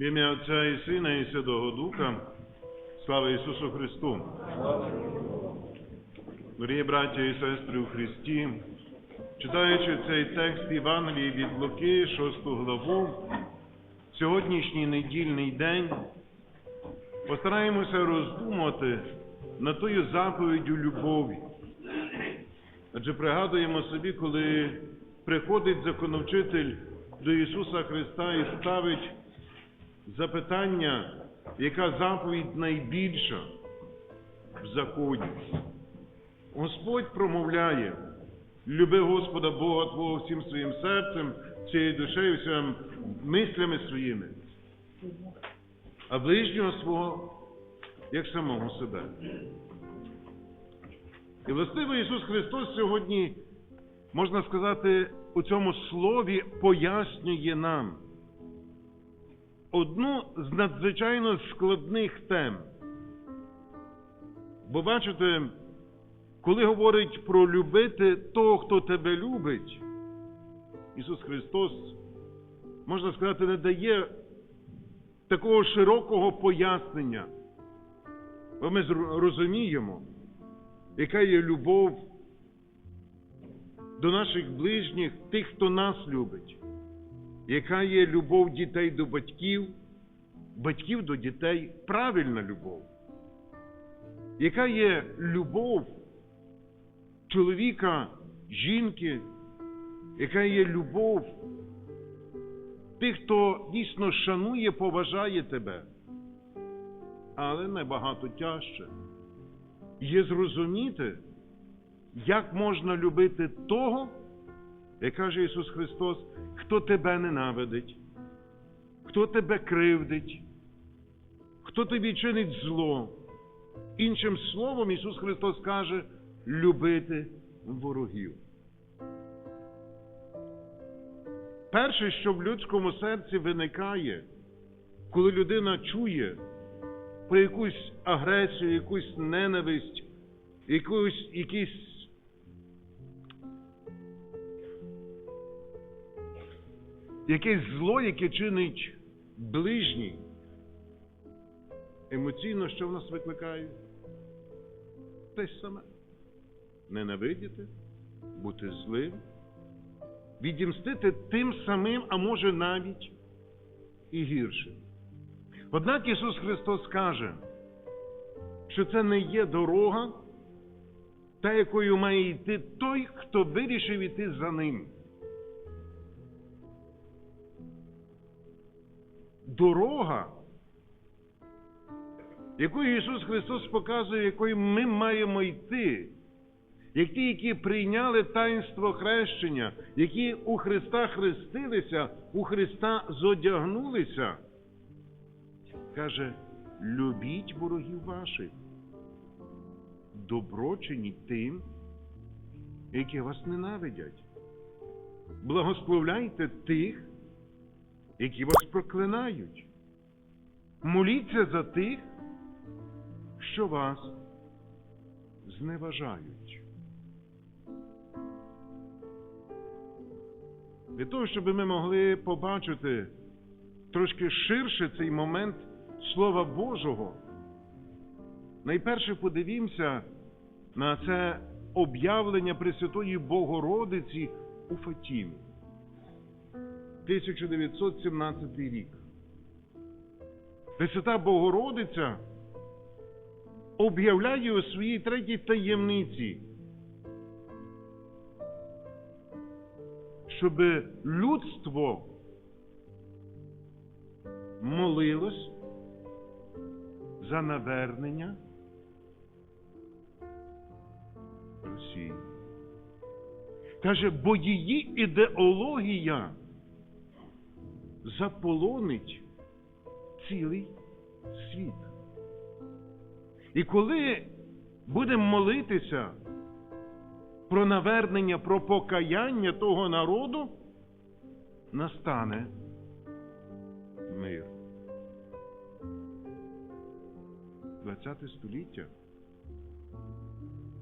В ім'я Отця і Сина, і Святого Духа. Слава Ісусу Христу! Дорогі браття і сестри у Христі, читаючи цей текст Євангелії від Луки, 6 главу, сьогоднішній недільний день, постараємося роздумати над тою заповіддю любові. Адже пригадуємо собі, коли приходить законовчитель до Ісуса Христа і ставить запитання, яка заповідь найбільша в законі. Господь промовляє, люби Господа Бога Твого всім своїм серцем, всією душею, всіми мислями своїми, а ближнього свого як самого себе. І властиво Ісус Христос сьогодні, можна сказати, у цьому слові пояснює нам одну з надзвичайно складних тем. Бо бачите, коли говорить про любити того, хто тебе любить, Ісус Христос, можна сказати, не дає такого широкого пояснення. Бо ми розуміємо, яка є любов до наших ближніх, тих, хто нас любить, яка є любов дітей до батьків, батьків до дітей, правильна любов, яка є любов чоловіка, жінки, яка є любов тих, хто дійсно шанує, поважає тебе, але набагато тяжче. Є зрозуміти, як можна любити того, як каже Ісус Христос, хто тебе ненавидить, хто тебе кривдить, хто тобі чинить зло. Іншим словом, Ісус Христос каже любити ворогів. Перше, що в людському серці виникає, коли людина чує про якусь агресію, якусь ненависть, якусь, якісь якесь зло, яке чинить ближній, емоційно, що в нас викликає? Те ж саме. Ненавидіти, бути злим, відімстити тим самим, а може навіть і гіршим. Однак Ісус Христос каже, що це не є дорога, та якою має йти той, хто вирішив іти за ним. Дорога, якою Ісус Христос показує, якою ми маємо йти, як ті, які прийняли таїнство хрещення, які у Христа хрестилися, у Христа зодягнулися каже, любіть ворогів ваших, доброчиніть тим, які вас ненавидять. Благословляйте тих, які вас проклинають. Моліться за тих, що вас зневажають. Для того, щоб ми могли побачити трошки ширше цей момент Слова Божого, найперше подивімося на це об'явлення Пресвятої Богородиці у Фатімі. 1917 рік. Пресвята Богородиця об'являє у своїй третій таємниці, щоб людство молилось за навернення Росії. Каже, бо її ідеологія заполонить цілий світ. І коли будемо молитися про навернення, про покаяння того народу, настане мир. 20 століття,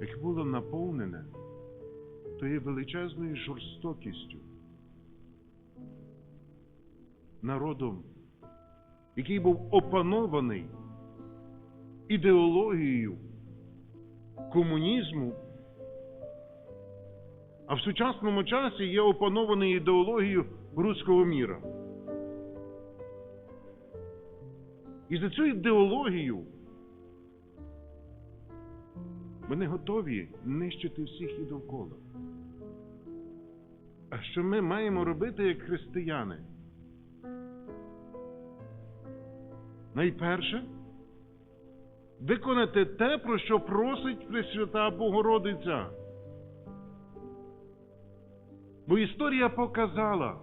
яке було наповнене тою величезною жорстокістю, народом який був опанований ідеологією комунізму, а в сучасному часі є опанований ідеологією руського міра. І за цю ідеологію вони готові нищити всіх і довкола. А що ми маємо робити як християни? Найперше, виконати те, про що просить Пресвята Богородиця. Бо історія показала,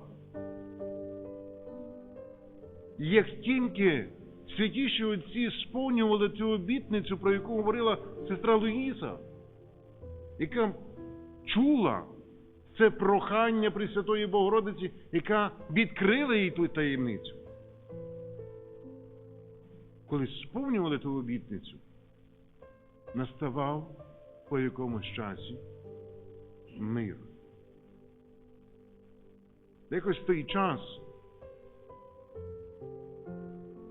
як тільки святіші отці сповнювали цю обітницю, про яку говорила сестра Луїса, яка чула це прохання Пресвятої Богородиці, яка відкрила їй ту таємницю. Коли сповнювали ту обітницю, наставав по якомусь часі мир. Якось той час,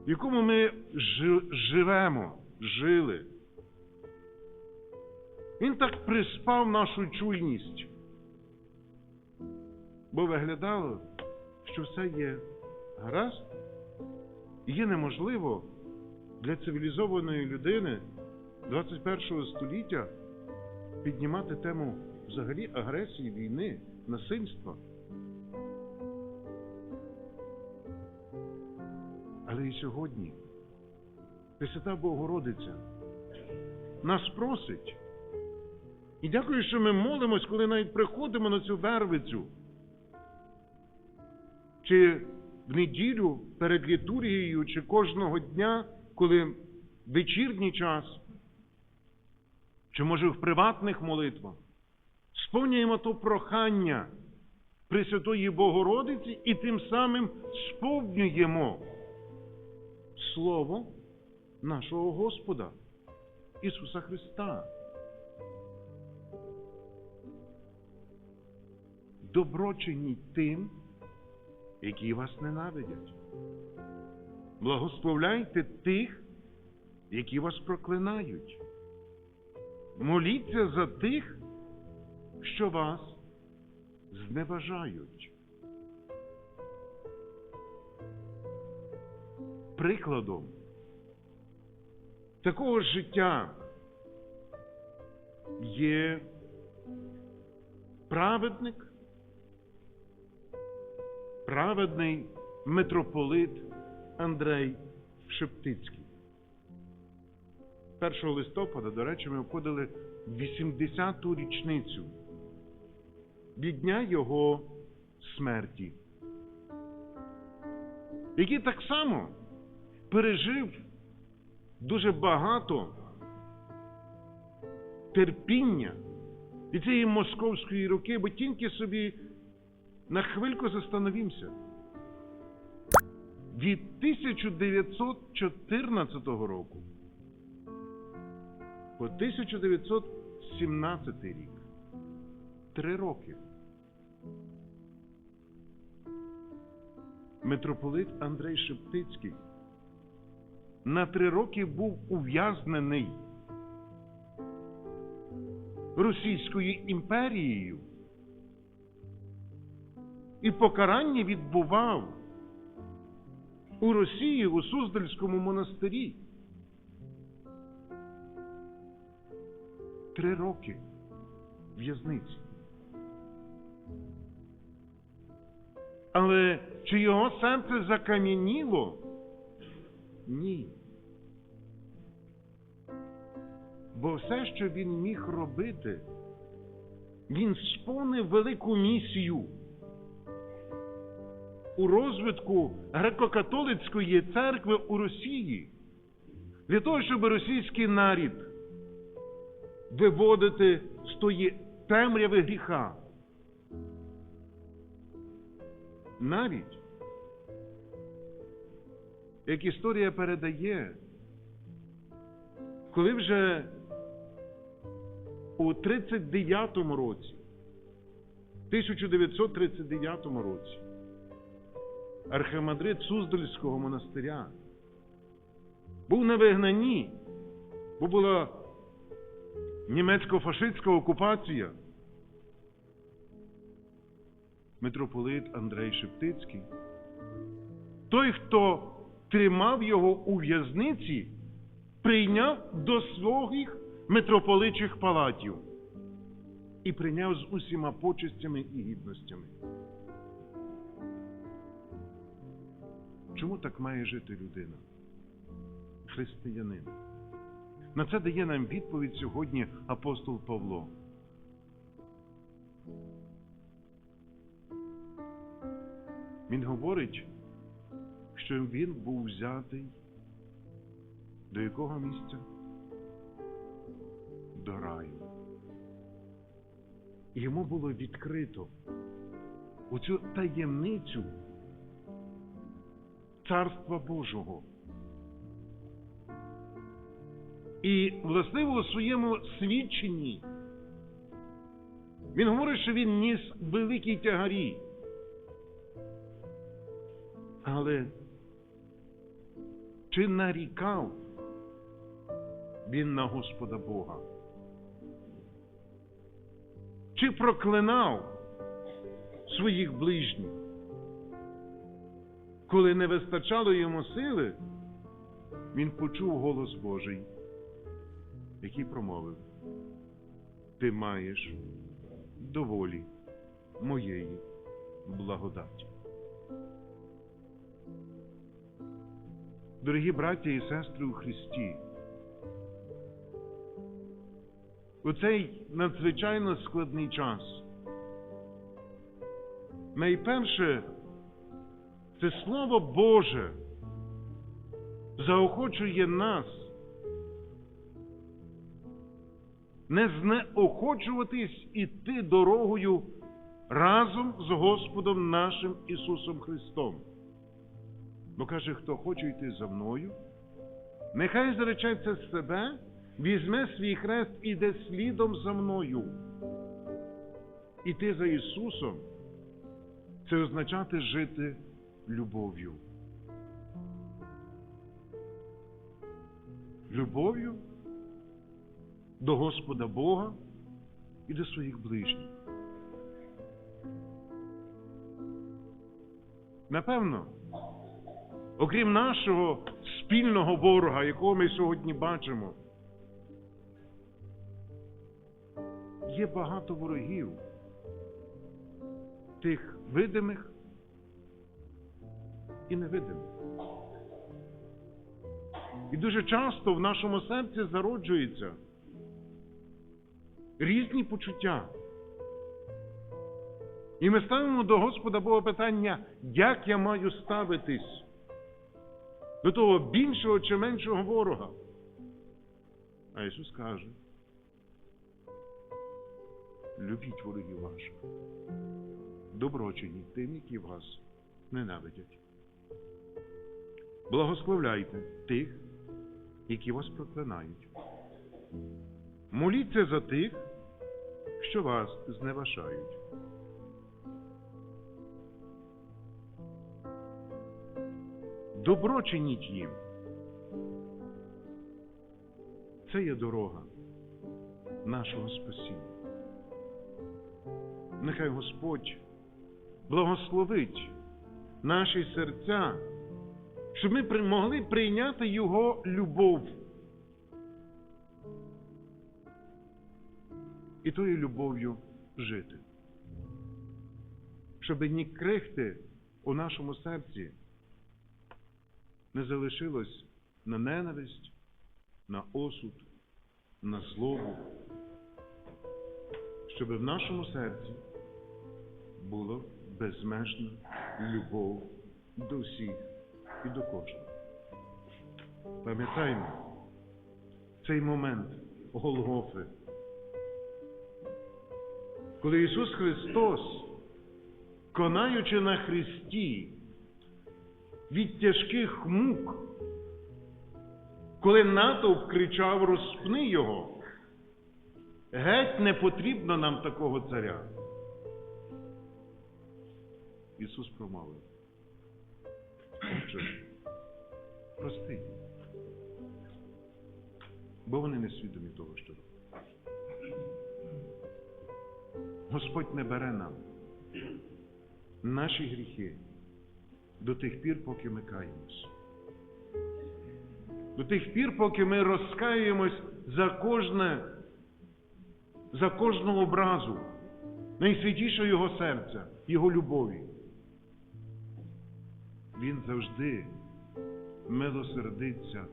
в якому ми жи- живемо, жили, він так приспав нашу чуйність, бо виглядало, що все є гаразд, і є неможливо для цивілізованої людини 21 століття піднімати тему взагалі агресії, війни, насильства. Але і сьогодні Пресвята Богородиця нас просить. І дякую, що ми молимось, коли навіть приходимо на цю вервицю. Чи в неділю перед літургією, чи кожного дня, коли вечірній час, чи може в приватних молитвах, сповнюємо то прохання Пресвятої Богородиці і тим самим сповнюємо Слово нашого Господа Ісуса Христа. Добро чиніть тим, які вас ненавидять. Благословляйте тих, які вас проклинають. Моліться за тих, що вас зневажають. Прикладом такого життя є праведник, праведний митрополит Андрей Шептицький. 1 листопада, до речі, ми обходили 80-ту річницю від дня його смерті, який так само пережив дуже багато терпіння від цієї московської руки, бо тільки собі на хвильку застановімося. Від 1914 року по 1917 рік. Три роки. Митрополит Андрей Шептицький на три роки був ув'язнений Російською імперією і покарання відбував у Росії у Суздальському монастирі. Три роки в'язниці. Але чи його серце закам'яніло? Ні. Бо все, що він міг робити, він сповнив велику місію у розвитку греко-католицької церкви у Росії для того, щоб російський нарід виводити з тої темряви гріха. Навіть, як історія передає, коли вже у 39-му році, 1939 році, архимандрит Суздальського монастиря був на вигнанні, бо була німецько-фашистська окупація. Митрополит Андрей Шептицький, той, хто тримав його у в'язниці, прийняв до своїх митрополичих палатів і прийняв з усіма почестями і гідностями. Чому так має жити людина? Християнин. На це дає нам відповідь сьогодні апостол Павло. Він говорить, що він був взятий до якого місця? До раю. Йому було відкрито у цю таємницю Царства Божого. І властиво у своєму свідченні він говорить, що він ніс великі тягарі. Але чи нарікав він на Господа Бога? Чи проклинав своїх ближніх? Коли не вистачало йому сили, він почув голос Божий, який промовив: Ти маєш доволі моєї благодаті. Дорогі браття і сестри у Христі, у цей надзвичайно складний час. Найперше, це Слово Боже заохочує нас не знеохочуватись іти дорогою разом з Господом нашим Ісусом Христом. Бо каже, хто хоче йти за мною, нехай заречеться себе, візьме свій хрест і йде слідом за мною. Іти за Ісусом це означати жити любов'ю. Любов'ю до Господа Бога і до своїх ближніх. Напевно, окрім нашого спільного ворога, якого ми сьогодні бачимо, є багато ворогів, тих видимих і невидимих. І дуже часто в нашому серці зароджуються різні почуття. І ми ставимо до Господа Бога питання, як я маю ставитись до того більшого чи меншого ворога. А Ісус каже, любіть ворогів ваших, добро чиніть тим, які вас ненавидять. Благословляйте тих, які вас проклинають. Моліться за тих, що вас зневажають. Добро чиніть їм. Це є дорога нашого спасіння. Нехай Господь благословить наші серця, щоб ми могли прийняти Його любов. І тою любов'ю жити. Щоб ні крихти у нашому серці не залишилось на ненависть, на осуд, на злобу, щоб в нашому серці була безмежна любов до всіх і до кожного. Пам'ятаємо цей момент Голгофи, коли Ісус Христос, конаючи на Христі, від тяжких мук, коли натовп кричав розпни його, геть не потрібно нам такого царя. Ісус промовив. Отже, прости. бо вони не свідомі того, що роблять. Господь не бере нам наші гріхи до тих пір, поки ми каємось. До тих пір, поки ми розкаємось за кожне, за кожну образу найсвятішого Його серця, Його любові. Він завжди милосердиться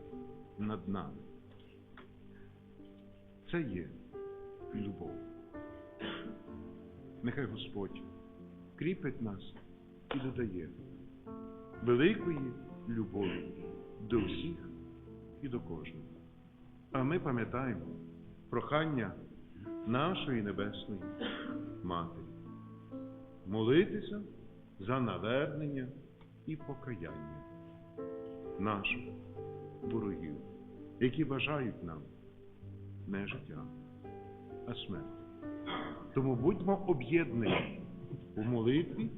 над нами. Це є любов. Нехай Господь кріпить нас і додає великої любові до всіх і до кожного. А ми пам'ятаємо прохання нашої Небесної Матері молитися за навернення і покаяння наших ворогів, які бажають нам не життя, а смерть. Тому будьмо об'єднані у молитві,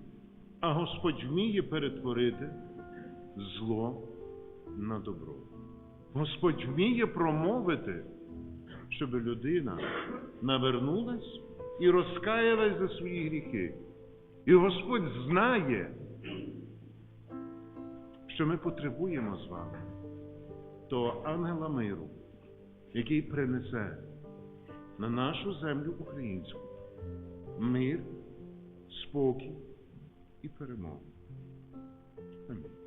а Господь вміє перетворити зло на добро. Господь вміє промовити, щоб людина навернулась і розкаялась за свої гріхи. І Господь знає, що ми потребуємо з вами то ангела миру, який принесе на нашу землю українську мир, спокій і перемогу. Амінь.